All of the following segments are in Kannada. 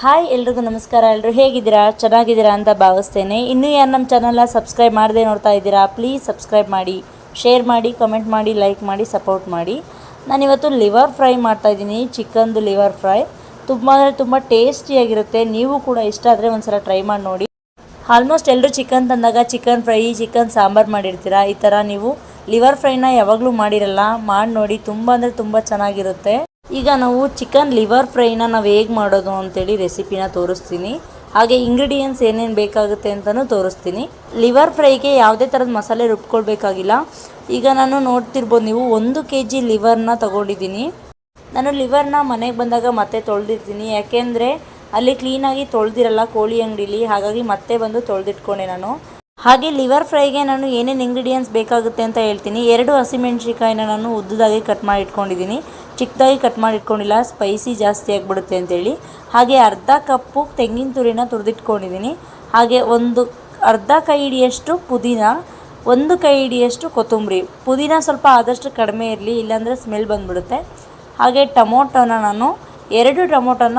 ಹಾಯ್ ಎಲ್ರಿಗೂ ನಮಸ್ಕಾರ. ಎಲ್ಲರೂ ಹೇಗಿದ್ದೀರಾ? ಚೆನ್ನಾಗಿದ್ದೀರಾ ಅಂತ ಭಾವಿಸ್ತೇನೆ. ಇನ್ನೂ ಯಾರು ನಮ್ಮ ಚಾನಲ್ನ ಸಬ್ಸ್ಕ್ರೈಬ್ ಮಾಡದೆ ನೋಡ್ತಾ ಇದ್ದೀರಾ ಪ್ಲೀಸ್ ಸಬ್ಸ್ಕ್ರೈಬ್ ಮಾಡಿ. ಶೇರ್ ಮಾಡಿ ಕಮೆಂಟ್ ಮಾಡಿ ಲೈಕ್ ಮಾಡಿ ಸಪೋರ್ಟ್ ಮಾಡಿ. ನಾನಿವತ್ತು ಲಿವರ್ ಫ್ರೈ ಮಾಡ್ತಾಯಿದ್ದೀನಿ ಚಿಕನ್ದು ಲಿವರ್ ಫ್ರೈ ತುಂಬ ಅಂದರೆ ತುಂಬ ಟೇಸ್ಟಿಯಾಗಿರುತ್ತೆ ನೀವು ಕೂಡ ಇಷ್ಟ ಆದರೆ ಒಂದು ಸಲ ಟ್ರೈ ಮಾಡಿ ನೋಡಿ. ಆಲ್ಮೋಸ್ಟ್ ಎಲ್ಲರೂ ಚಿಕನ್ ತಂದಾಗ ಚಿಕನ್ ಫ್ರೈ ಚಿಕನ್ ಸಾಂಬಾರು ಮಾಡಿರ್ತೀರಾ? ಈ ಥರ ನೀವು ಲಿವರ್ ಫ್ರೈನ ಯಾವಾಗಲೂ ಮಾಡಿರಲ್ಲ. ಮಾಡಿ ನೋಡಿ, ತುಂಬ ಅಂದರೆ ತುಂಬ ಚೆನ್ನಾಗಿರುತ್ತೆ. ಈಗ ನಾವು ಚಿಕನ್ ಲಿವರ್ ಫ್ರೈನ ನಾವು ಹೇಗೆ ಮಾಡೋದು ಅಂತೇಳಿ ರೆಸಿಪಿನ ತೋರಿಸ್ತೀನಿ. ಹಾಗೆ ಇಂಗ್ರೀಡಿಯೆಂಟ್ಸ್ ಏನೇನು ಬೇಕಾಗುತ್ತೆ ಅಂತಲೂ ತೋರಿಸ್ತೀನಿ. ಲಿವರ್ ಫ್ರೈಗೆ ಯಾವುದೇ ಥರದ ಮಸಾಲೆ ರುಬ್ಕೊಳ್ಬೇಕಾಗಿಲ್ಲ. ಈಗ ನಾನು ನೋಡ್ತಿರ್ಬೋದು ನೀವು ಒಂದು ಕೆ ಜಿ ಲಿವರ್ನ ತಗೊಂಡಿದ್ದೀನಿ. ನಾನು ಲಿವರ್ನ ಮನೆಗೆ ಬಂದಾಗ ಮತ್ತೆ ತೊಳೆದಿರ್ತೀನಿ. ಯಾಕೆಂದರೆ ಅಲ್ಲಿ ಕ್ಲೀನಾಗಿ ತೊಳೆದಿರಲ್ಲ ಕೋಳಿ ಅಂಗಡಿಲಿ, ಹಾಗಾಗಿ ಮತ್ತೆ ಬಂದು ತೊಳೆದಿಟ್ಕೊಂಡೆ ನಾನು. ಹಾಗೆ ಲಿವರ್ ಫ್ರೈಗೆ ನಾನು ಏನೇನು ಇಂಗ್ರೀಡಿಯೆಂಟ್ಸ್ ಬೇಕಾಗುತ್ತೆ ಅಂತ ಹೇಳ್ತೀನಿ. ಎರಡು ಹಸಿಮೆಣ್ಸಿಕಾಯಿನ ನಾನು ಉದ್ದದಾಗಿ ಕಟ್ ಮಾಡಿ ಇಟ್ಕೊಂಡಿದ್ದೀನಿ. ಚಿಕ್ಕದಾಗಿ ಕಟ್ ಮಾಡಿ ಇಟ್ಕೊಂಡಿಲ್ಲ ಸ್ಪೈಸಿ ಜಾಸ್ತಿ ಆಗಿಬಿಡುತ್ತೆ ಅಂತೇಳಿ. ಹಾಗೆ ಅರ್ಧ ಕಪ್ಪು ತೆಂಗಿನ ತುರಿನ ತುರಿದಿಟ್ಕೊಂಡಿದ್ದೀನಿ. ಹಾಗೆ ಒಂದು ಅರ್ಧ ಕೈ ಹಿಡಿಯಷ್ಟು ಪುದೀನ, ಒಂದು ಕೈ ಹಿಡಿಯಷ್ಟು ಕೊತ್ತಂಬರಿ. ಪುದೀನ ಸ್ವಲ್ಪ ಆದಷ್ಟು ಕಡಿಮೆ ಇರಲಿ, ಇಲ್ಲಾಂದರೆ ಸ್ಮೆಲ್ ಬಂದುಬಿಡುತ್ತೆ. ಹಾಗೆ ಟೊಮೊಟೊನ ನಾನು ಎರಡು ಟೊಮೊಟೊನ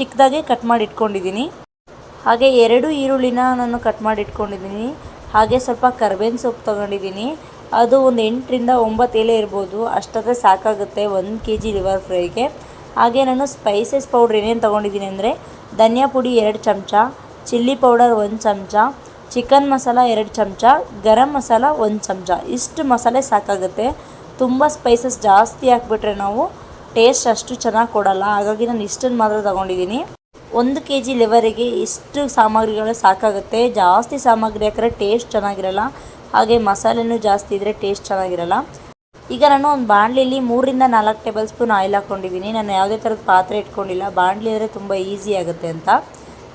ಚಿಕ್ಕದಾಗಿ ಕಟ್ ಮಾಡಿ ಇಟ್ಕೊಂಡಿದ್ದೀನಿ. ಹಾಗೆ ಎರಡು ಈರುಳ್ಳಿನ ನಾನು ಕಟ್ ಮಾಡಿ ಇಟ್ಕೊಂಡಿದ್ದೀನಿ ಹಾಗೆ ಸ್ವಲ್ಪ ಕರ್ಬೇವಿನ ಸೊಪ್ಪು ತೊಗೊಂಡಿದ್ದೀನಿ. ಅದು ಒಂದು ಎಂಟರಿಂದ ಒಂಬತ್ತು ಎಲೆ ಇರ್ಬೋದು. ಅಷ್ಟಾದರೆ ಸಾಕಾಗುತ್ತೆ ಒಂದು ಕೆ ಜಿ ಲಿವರ್ ಫ್ರೈಗೆ. ಹಾಗೆ ನಾನು ಸ್ಪೈಸಸ್ ಪೌಡ್ರ್ ಏನೇನು ತೊಗೊಂಡಿದ್ದೀನಿ ಅಂದರೆ ಧನಿಯಾ ಪುಡಿ ಎರಡು ಚಮಚ, ಚಿಲ್ಲಿ ಪೌಡರ್ ಒಂದು ಚಮಚ ಚಿಕನ್ ಮಸಾಲ ಎರಡು ಚಮಚ, ಗರಂ ಮಸಾಲ ಒಂದು ಚಮಚ. ಇಷ್ಟು ಮಸಾಲೆ ಸಾಕಾಗುತ್ತೆ. ತುಂಬ ಸ್ಪೈಸಸ್ ಜಾಸ್ತಿ ಹಾಕ್ಬಿಟ್ರೆ ನಾವು ಟೇಸ್ಟ್ ಅಷ್ಟು ಚೆನ್ನಾಗಿ ಕೊಡಲ್ಲ. ಹಾಗಾಗಿ ನಾನು ಇಷ್ಟನ್ನು ಮಾತ್ರ ತೊಗೊಂಡಿದ್ದೀನಿ. ಒಂದು ಕೆ ಜಿ ಲಿವರಿಗೆ ಇಷ್ಟು ಸಾಮಗ್ರಿಗಳು ಸಾಕಾಗುತ್ತೆ. ಜಾಸ್ತಿ ಸಾಮಗ್ರಿ ಹಾಕಿದ್ರೆ ಟೇಸ್ಟ್ ಚೆನ್ನಾಗಿರಲ್ಲ. ಹಾಗೆ ಮಸಾಲೆನೂ ಜಾಸ್ತಿ ಇದ್ದರೆ ಟೇಸ್ಟ್ ಚೆನ್ನಾಗಿರಲ್ಲ. ಈಗ ನಾನು ಒಂದು ಬಾಣಲಿಲಿ ಮೂರಿಂದ ನಾಲ್ಕು ಟೇಬಲ್ ಸ್ಪೂನ್ ಆಯಿಲ್ ಹಾಕ್ಕೊಂಡಿದ್ದೀನಿ. ನಾನು ಯಾವುದೇ ಥರದ ಪಾತ್ರೆ ಇಟ್ಕೊಂಡಿಲ್ಲ. ಬಾಣಲಿ ಅಂದರೆ ತುಂಬ ಈಸಿ ಆಗುತ್ತೆ ಅಂತ.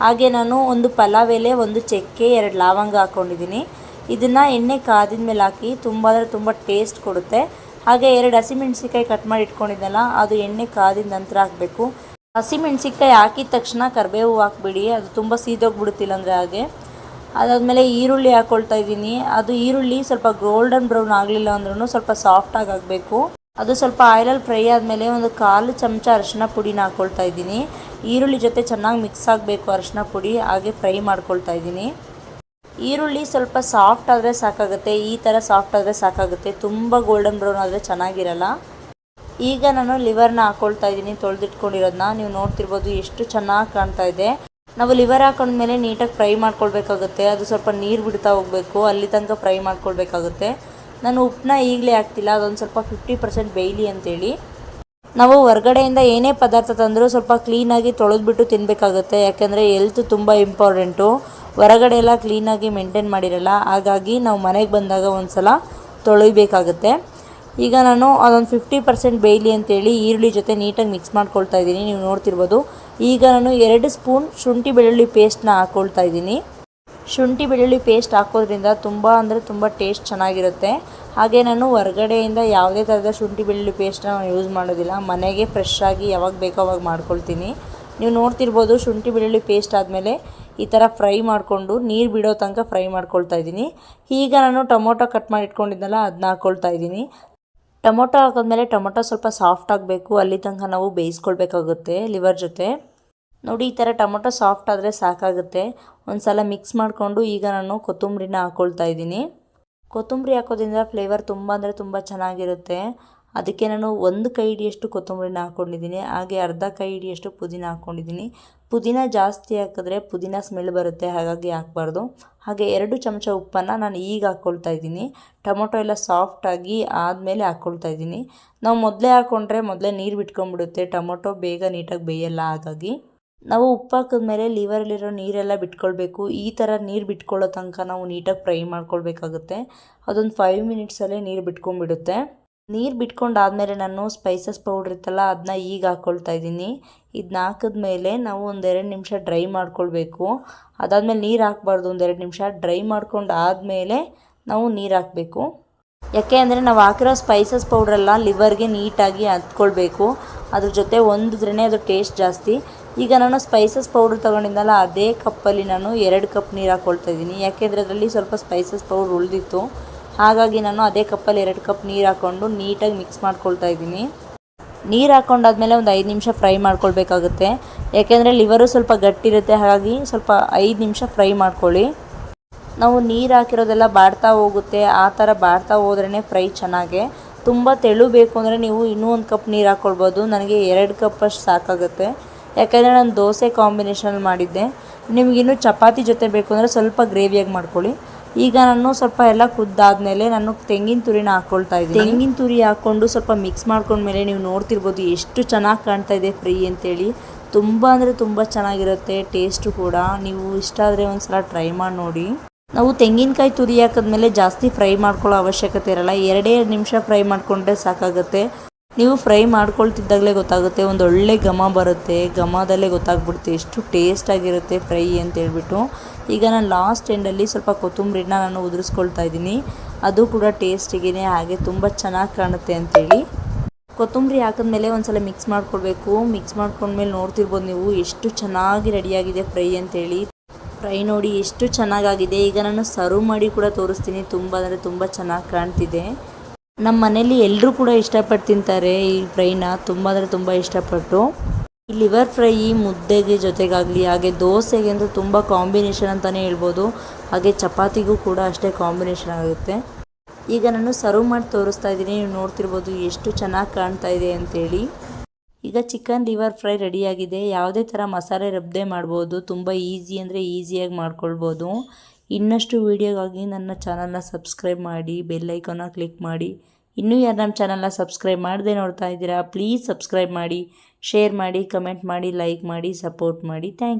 ಹಾಗೆ ನಾನು ಒಂದು ಪಲಾವ್ ಎಲೆ, ಒಂದು ಚಕ್ಕೆ, ಎರಡು ಲವಂಗ ಹಾಕ್ಕೊಂಡಿದ್ದೀನಿ. ಇದನ್ನು ಎಣ್ಣೆ ಕಾದಿದ ಮೇಲೆ ಹಾಕಿ ತುಂಬ ಅಂದರೆ ತುಂಬ ಟೇಸ್ಟ್ ಕೊಡುತ್ತೆ. ಹಾಗೆ ಎರಡು ಹಸಿಮೆಣ್ಸಿಕಾಯಿ ಕಟ್ ಮಾಡಿ ಇಟ್ಕೊಂಡಿದ್ದಲ್ಲ ಅದು ಎಣ್ಣೆ ಕಾದಿದ ನಂತರ ಹಾಕಬೇಕು. ಹಸಿಮೆಣ್ಸಿಕಾಯಿ ಹಾಕಿದ ತಕ್ಷಣ ಕರಿಬೇವು ಹಾಕ್ಬಿಡಿ. ಅದು ತುಂಬ ಸೀದೋಗ್ಬಿಡುತ್ತಿಲ್ಲ ಅಂದರೆ ಹಾಗೆ. ಅದಾದಮೇಲೆ ಈರುಳ್ಳಿ ಹಾಕ್ಕೊಳ್ತಾ ಇದ್ದೀನಿ. ಅದು ಈರುಳ್ಳಿ ಸ್ವಲ್ಪ ಗೋಲ್ಡನ್ ಬ್ರೌನ್ ಆಗಲಿಲ್ಲ ಅಂದ್ರೂ ಸ್ವಲ್ಪ ಸಾಫ್ಟಾಗಿ ಆಗಬೇಕು ಅದು ಸ್ವಲ್ಪ ಆಯಿಲಲ್ಲಿ ಫ್ರೈ ಆದಮೇಲೆ ಒಂದು ಕಾಲು ಚಮಚ ಅರಿಶಿನ ಪುಡಿನ ಹಾಕ್ಕೊಳ್ತಾ ಇದ್ದೀನಿ. ಈರುಳ್ಳಿ ಜೊತೆ ಚೆನ್ನಾಗಿ ಮಿಕ್ಸ್ ಆಗಬೇಕು ಅರಿಶಿನ ಪುಡಿ. ಹಾಗೆ ಫ್ರೈ ಮಾಡ್ಕೊಳ್ತಾ ಇದ್ದೀನಿ. ಈರುಳ್ಳಿ ಸ್ವಲ್ಪ ಸಾಫ್ಟ್ ಆದರೆ ಸಾಕಾಗುತ್ತೆ. ಈ ಥರ ಸಾಫ್ಟ್ ಆದರೆ ಸಾಕಾಗುತ್ತೆ. ತುಂಬ ಗೋಲ್ಡನ್ ಬ್ರೌನ್ ಆದರೆ ಚೆನ್ನಾಗಿರಲ್ಲ. ಈಗ ನಾನು ಲಿವರ್ನ ಹಾಕ್ಕೊಳ್ತಾ ಇದ್ದೀನಿ ತೊಳೆದಿಟ್ಕೊಂಡಿರೋದನ್ನ ನೀವು ನೋಡ್ತಿರ್ಬೋದು ಎಷ್ಟು ಚೆನ್ನಾಗಿ ಕಾಣ್ತಾ ಇದೆ. ನಾವು ಲಿವರ್ ಹಾಕೊಂಡ್ಮೇಲೆ ನೀಟಾಗಿ ಫ್ರೈ ಮಾಡ್ಕೊಳ್ಬೇಕಾಗುತ್ತೆ. ಅದು ಸ್ವಲ್ಪ ನೀರು ಬಿಡ್ತಾ ಹೋಗಬೇಕು, ಅಲ್ಲಿ ತನಕ ಫ್ರೈ ಮಾಡ್ಕೊಳ್ಬೇಕಾಗುತ್ತೆ. ನಾನು ಉಪ್ಪನ್ನ ಈಗಲೇ ಹಾಕ್ತಿಲ್ಲ, ಅದೊಂದು ಸ್ವಲ್ಪ ಫಿಫ್ಟಿ ಪರ್ಸೆಂಟ್ ಬೇಯಲಿ ಅಂತೇಳಿ. ನಾವು ಹೊರ್ಗಡೆಯಿಂದ ಏನೇ ಪದಾರ್ಥ ತಂದರೂ ಸ್ವಲ್ಪ ಕ್ಲೀನಾಗಿ ತೊಳೆದ್ಬಿಟ್ಟು ತಿನ್ನಬೇಕಾಗುತ್ತೆ ಯಾಕೆಂದರೆ ಎಲ್ತ್ ತುಂಬ ಇಂಪಾರ್ಟೆಂಟು. ಹೊರಗಡೆ ಎಲ್ಲ ಕ್ಲೀನಾಗಿ ಮೇಂಟೈನ್ ಮಾಡಿರಲ್ಲ, ಹಾಗಾಗಿ ನಾವು ಮನೆಗೆ ಬಂದಾಗ ಒಂದು ಸಲ ತೊಳಿಬೇಕಾಗುತ್ತೆ. ಈಗ ನಾನು ಅದೊಂದು ಫಿಫ್ಟಿ ಪರ್ಸೆಂಟ್ ಬೇಯಲಿ ಅಂತೇಳಿ ಈರುಳ್ಳಿ ಜೊತೆ ನೀಟಾಗಿ ಮಿಕ್ಸ್ ಮಾಡ್ಕೊಳ್ತಾ ಇದ್ದೀನಿ. ನೀವು ನೋಡ್ತಿರ್ಬೋದು. ಈಗ ನಾನು ಎರಡು ಸ್ಪೂನ್ ಶುಂಠಿ ಬೆಳ್ಳುಳ್ಳಿ ಪೇಸ್ಟ್ನ ಹಾಕ್ಕೊಳ್ತಾ ಇದ್ದೀನಿ. ಶುಂಠಿ ಬೆಳ್ಳುಳ್ಳಿ ಪೇಸ್ಟ್ ಹಾಕೋದ್ರಿಂದ ತುಂಬ ಅಂದರೆ ತುಂಬ ಟೇಸ್ಟ್ ಚೆನ್ನಾಗಿರುತ್ತೆ. ಹಾಗೆ ನಾನು ಹೊರಗಡೆಯಿಂದ ಯಾವುದೇ ಥರದ ಶುಂಠಿ ಬೆಳ್ಳುಳ್ಳಿ ಪೇಸ್ಟನ್ನ ನಾನು ಯೂಸ್ ಮಾಡೋದಿಲ್ಲ. ಮನೆಗೆ ಫ್ರೆಶ್ ಆಗಿ ಯಾವಾಗ ಬೇಕೋ ಅವಾಗ ಮಾಡ್ಕೊಳ್ತೀನಿ. ನೀವು ನೋಡ್ತಿರ್ಬೋದು ಶುಂಠಿ ಬೆಳ್ಳುಳ್ಳಿ ಪೇಸ್ಟ್ ಆದಮೇಲೆ ಈ ಥರ ಫ್ರೈ ಮಾಡಿಕೊಂಡು ನೀರು ಬಿಡೋ ತನಕ ಫ್ರೈ ಮಾಡ್ಕೊಳ್ತಾ ಇದ್ದೀನಿ. ಈಗ ನಾನು ಟೊಮೊಟೊ ಕಟ್ ಮಾಡಿ ಇಟ್ಕೊಂಡಿದ್ದೆನಲ್ಲ ಅದನ್ನ ಹಾಕ್ಕೊಳ್ತಾ ಇದ್ದೀನಿ. ಟೊಮೊಟೊ ಹಾಕಿದ್ಮೇಲೆ ಟೊಮೊಟೊ ಸ್ವಲ್ಪ ಸಾಫ್ಟ್ ಆಗಬೇಕು. ಅಲ್ಲಿ ತನಕ ನಾವು ಬೇಯಿಸ್ಕೊಳ್ಬೇಕಾಗುತ್ತೆ ಲಿವರ್ ಜೊತೆ. ನೋಡಿ, ಈ ಥರ ಟೊಮೊಟೊ ಸಾಫ್ಟ್ ಆದರೆ ಸಾಕಾಗುತ್ತೆ. ಒಂದು ಸಲ ಮಿಕ್ಸ್ ಮಾಡಿಕೊಂಡು ಈಗ ನಾನು ಕೊತ್ತಂಬರಿನ ಹಾಕ್ಕೊಳ್ತಾ ಇದ್ದೀನಿ. ಕೊತ್ತಂಬರಿ ಹಾಕೋದ್ರಿಂದ ಫ್ಲೇವರ್ ತುಂಬ ಅಂದರೆ ತುಂಬ ಚೆನ್ನಾಗಿರುತ್ತೆ. ಅದಕ್ಕೆ ನಾನು ಒಂದು ಕೈ ಹಿಡಿಯಷ್ಟು ಕೊತ್ತಂಬರಿನ ಹಾಕ್ಕೊಂಡಿದ್ದೀನಿ ಹಾಗೆ ಅರ್ಧ ಕೈ ಹಿಡಿಯಷ್ಟು ಪುದೀನ ಹಾಕ್ಕೊಂಡಿದ್ದೀನಿ ಪುದೀನ ಜಾಸ್ತಿ ಹಾಕಿದ್ರೆ ಪುದೀನ ಸ್ಮೆಲ್ ಬರುತ್ತೆ, ಹಾಗಾಗಿ ಹಾಕ್ಬಾರ್ದು. ಹಾಗೆ ಎರಡು ಚಮಚ ಉಪ್ಪನ್ನು ನಾನು ಈಗ ಹಾಕ್ಕೊಳ್ತಾ ಇದ್ದೀನಿ. ಟೊಮೊಟೊ ಎಲ್ಲ ಸಾಫ್ಟಾಗಿ ಆದಮೇಲೆ ಹಾಕ್ಕೊಳ್ತಾ ಇದ್ದೀನಿ. ನಾವು ಮೊದಲೇ ಹಾಕ್ಕೊಂಡ್ರೆ ಮೊದಲೇ ನೀರು ಬಿಟ್ಕೊಂಡ್ಬಿಡುತ್ತೆ, ಟೊಮೊಟೊ ಬೇಗ ನೀಟಾಗಿ ಬೇಯಲ್ಲ, ಹಾಗಾಗಿ. ನಾವು ಉಪ್ಪು ಹಾಕಿದ್ಮೇಲೆ ಲಿವರಲ್ಲಿರೋ ನೀರೆಲ್ಲ ಬಿಟ್ಕೊಳ್ಬೇಕು. ಈ ಥರ ನೀರು ಬಿಟ್ಕೊಳ್ಳೋ ತನಕ ನಾವು ನೀಟಾಗಿ ಫ್ರೈ ಮಾಡ್ಕೊಳ್ಬೇಕಾಗುತ್ತೆ. ಅದೊಂದು ಫೈವ್ ಮಿನಿಟ್ಸಲ್ಲೇ ನೀರು ಬಿಟ್ಕೊಂಡ್ಬಿಡುತ್ತೆ. ನೀರು ಬಿಟ್ಕೊಂಡಾದಮೇಲೆ ನಾನು ಸ್ಪೈಸಸ್ ಪೌಡ್ರ್ ಇತ್ತಲ್ಲ ಅದನ್ನ ಈಗ ಹಾಕ್ಕೊಳ್ತಾ ಇದ್ದೀನಿ. ಇದನ್ನ ಹಾಕಿದ್ಮೇಲೆ ನಾವು ಒಂದೆರಡು ನಿಮಿಷ ಡ್ರೈ ಮಾಡ್ಕೊಳ್ಬೇಕು. ಅದಾದಮೇಲೆ ನೀರು ಹಾಕ್ಬಾರ್ದು ಒಂದೆರಡು ನಿಮಿಷ ಡ್ರೈ ಮಾಡ್ಕೊಂಡು ಆದಮೇಲೆ ನಾವು ನೀರು ಹಾಕಬೇಕು. ಯಾಕೆ ಅಂದರೆ ನಾವು ಹಾಕಿರೋ ಸ್ಪೈಸಸ್ ಪೌಡ್ರೆಲ್ಲ ಲಿವರ್ಗೆ ನೀಟಾಗಿ ಹತ್ಕೊಳ್ಬೇಕು ಅದ್ರ ಜೊತೆ ಒಂದಿದ್ರೇ ಅದು ಟೇಸ್ಟ್ ಜಾಸ್ತಿ. ಈಗ ನಾನು ಸ್ಪೈಸಸ್ ಪೌಡ್ರ್ ತೊಗೊಂಡಿದ್ದಲ್ಲ ಅದೇ ಕಪ್ಪಲ್ಲಿ ನಾನು ಎರಡು ಕಪ್ ನೀರು ಹಾಕ್ಕೊಳ್ತಾ ಇದ್ದೀನಿ. ಯಾಕೆಂದರೆ ಅದರಲ್ಲಿ ಸ್ವಲ್ಪ ಸ್ಪೈಸಸ್ ಪೌಡ್ರ್ ಉಳಿದಿತ್ತು. ಹಾಗಾಗಿ ನಾನು ಅದೇ ಕಪ್ಪಲ್ಲಿ ಎರಡು ಕಪ್ ನೀರು ಹಾಕ್ಕೊಂಡು ನೀಟಾಗಿ ಮಿಕ್ಸ್ ಮಾಡ್ಕೊಳ್ತಾ ಇದ್ದೀನಿ. ನೀರು ಹಾಕ್ಕೊಂಡಾದ್ಮೇಲೆ ಒಂದು ಐದು ನಿಮಿಷ ಫ್ರೈ ಮಾಡ್ಕೊಳ್ಬೇಕಾಗುತ್ತೆ. ಯಾಕೆಂದರೆ ಲಿವರು ಸ್ವಲ್ಪ ಗಟ್ಟಿರುತ್ತೆ, ಹಾಗಾಗಿ ಸ್ವಲ್ಪ ಐದು ನಿಮಿಷ ಫ್ರೈ ಮಾಡ್ಕೊಳ್ಳಿ. ನಾವು ನೀರು ಹಾಕಿರೋದೆಲ್ಲ ಬಾಡ್ತಾ ಹೋಗುತ್ತೆ, ಆ ಥರ ಬಾಡ್ತಾ ಹೋದ್ರೇ ಫ್ರೈ ಚೆನ್ನಾಗೆ. ತುಂಬ ತೆಳು ಬೇಕು ಅಂದರೆ ನೀವು ಇನ್ನೂ ಒಂದು ಕಪ್ ನೀರು ಹಾಕ್ಕೊಳ್ಬೋದು ನನಗೆ ಎರಡು ಕಪ್ಪಷ್ಟು ಸಾಕಾಗುತ್ತೆ. ಯಾಕೆಂದರೆ ನಾನು ದೋಸೆ ಕಾಂಬಿನೇಷನಲ್ಲಿ ಮಾಡಿದ್ದೆ. ನಿಮಗಿನ್ನೂ ಚಪಾತಿ ಜೊತೆ ಬೇಕು ಅಂದರೆ ಸ್ವಲ್ಪ ಗ್ರೇವಿಯಾಗಿ ಮಾಡ್ಕೊಳ್ಳಿ. ಈಗ ನಾನು ಸ್ವಲ್ಪ ಎಲ್ಲ ಕುದ್ದಾದ್ಮೇಲೆ ನಾನು ತೆಂಗಿನ ತುರಿನ ಹಾಕೊಳ್ತಾ ಇದ್ದೀನಿ. ತೆಂಗಿನ ತುರಿ ಹಾಕೊಂಡು ಸ್ವಲ್ಪ ಮಿಕ್ಸ್ ಮಾಡ್ಕೊಂಡ್ಮೇಲೆ ನೀವು ನೋಡ್ತಿರ್ಬೋದು ಎಷ್ಟು ಚೆನ್ನಾಗಿ ಕಾಣ್ತಾ ಇದೆ ಫ್ರೈ ಅಂತೇಳಿ. ತುಂಬ ಅಂದರೆ ತುಂಬ ಚೆನ್ನಾಗಿರುತ್ತೆ ಟೇಸ್ಟು ಕೂಡ. ನೀವು ಇಷ್ಟ ಆದರೆ ಒಂದು ಸಲ ಟ್ರೈ ಮಾಡಿ ನೋಡಿ. ನಾವು ತೆಂಗಿನಕಾಯಿ ತುರಿ ಹಾಕಿದ್ಮೇಲೆ ಜಾಸ್ತಿ ಫ್ರೈ ಮಾಡ್ಕೊಳ್ಳೋ ಅವಶ್ಯಕತೆ ಇರಲ್ಲ, ಎರಡೇ ಎರಡು ನಿಮಿಷ ಫ್ರೈ ಮಾಡಿಕೊಂಡ್ರೆ ಸಾಕಾಗುತ್ತೆ. ನೀವು ಫ್ರೈ ಮಾಡ್ಕೊಳ್ತಿದ್ದಾಗಲೇ ಗೊತ್ತಾಗುತ್ತೆ, ಒಂದು ಒಳ್ಳೆ ಘಮ ಬರುತ್ತೆ. ಘಮದಲ್ಲೇ ಗೊತ್ತಾಗ್ಬಿಡುತ್ತೆ, ಎಷ್ಟು ಟೇಸ್ಟ್ ಆಗಿರುತ್ತೆ ಫ್ರೈ ಅಂತ ಹೇಳ್ಬಿಟ್ಟು. ಈಗ ನಾನು ಲಾಸ್ಟ್ ಎಂಡಲ್ಲಿ ಸ್ವಲ್ಪ ಕೊತ್ತಂಬರಿನ ನಾನು ಉದುರಿಸ್ಕೊಳ್ತಾ ಇದ್ದೀನಿ. ಅದು ಕೂಡ ಟೇಸ್ಟಿಗೆ ಹಾಗೆ ತುಂಬ ಚೆನ್ನಾಗಿ ಕಾಣುತ್ತೆ ಅಂತೇಳಿ. ಕೊತ್ತಂಬರಿ ಹಾಕಿದ್ಮೇಲೆ ಒಂದ್ಸಲ ಮಿಕ್ಸ್ ಮಾಡ್ಕೊಳ್ಬೇಕು. ಮಿಕ್ಸ್ ಮಾಡ್ಕೊಂಡ್ಮೇಲೆ ನೋಡ್ತಿರ್ಬೋದು ನೀವು ಎಷ್ಟು ಚೆನ್ನಾಗಿ ರೆಡಿಯಾಗಿದೆ ಫ್ರೈ ಅಂತೇಳಿ. ಫ್ರೈ ನೋಡಿ ಎಷ್ಟು ಚೆನ್ನಾಗಾಗಿದೆ. ಈಗ ನಾನು ಸರ್ವ್ ಮಾಡಿ ಕೂಡ ತೋರಿಸ್ತೀನಿ. ತುಂಬ ಅಂದರೆ ತುಂಬ ಚೆನ್ನಾಗಿ ಕಾಣ್ತಿದೆ. ನಮ್ಮ ಮನೇಲಿ ಎಲ್ಲರೂ ಕೂಡ ಇಷ್ಟಪಟ್ಟು ತಿಂತಾರೆ ಈ ಫ್ರೈನ, ತುಂಬ ಅಂದರೆ ತುಂಬ ಇಷ್ಟಪಟ್ಟು. ಈ ಲಿವರ್ ಫ್ರೈ ಮುದ್ದೆಗೆ ಜೊತೆಗಾಗಲಿ, ಹಾಗೆ ದೋಸೆಗೆ ಅಂದರೆ ತುಂಬ ಕಾಂಬಿನೇಷನ್ ಅಂತಲೇ ಹೇಳ್ಬೋದು. ಹಾಗೆ ಚಪಾತಿಗೂ ಕೂಡ ಅಷ್ಟೇ ಕಾಂಬಿನೇಷನ್ ಆಗುತ್ತೆ. ಈಗ ನಾನು ಸರ್ವ್ ಮಾಡಿ ತೋರಿಸ್ತಾ ಇದ್ದೀನಿ, ನೀವು ನೋಡ್ತಿರ್ಬೋದು ಎಷ್ಟು ಚೆನ್ನಾಗಿ ಕಾಣ್ತಾ ಇದೆ ಅಂತೇಳಿ. ಈಗ ಚಿಕನ್ ಲಿವರ್ ಫ್ರೈ ರೆಡಿಯಾಗಿದೆ. ಯಾವುದೇ ಥರ ಮಸಾಲೆ ರಬ್ಬೆ ಮಾಡ್ಬೋದು. ತುಂಬ ಈಸಿ ಅಂದರೆ ಈಸಿಯಾಗಿ ಮಾಡ್ಕೊಳ್ಬೋದು. ಇನ್ನಷ್ಟು ವೀಡಿಯೋಗಾಗಿ ನನ್ನ ಚಾನಲ್ನ ಸಬ್ಸ್ಕ್ರೈಬ್ ಮಾಡಿ, ಬೆಲ್ ಐಕಾನ್ನ ಕ್ಲಿಕ್ ಮಾಡಿ. ಇನ್ನೂ ಯಾರು ನಮ್ಮ ಚಾನಲ್ನ ಸಬ್ಸ್ಕ್ರೈಬ್ ಮಾಡದೆ ನೋಡ್ತಾ ಇದ್ದೀರಾ, ಪ್ಲೀಸ್ ಸಬ್ಸ್ಕ್ರೈಬ್ ಮಾಡಿ, ಶೇರ್ ಮಾಡಿ, ಕಮೆಂಟ್ ಮಾಡಿ, ಲೈಕ್ ಮಾಡಿ, ಸಪೋರ್ಟ್ ಮಾಡಿ. Thank you.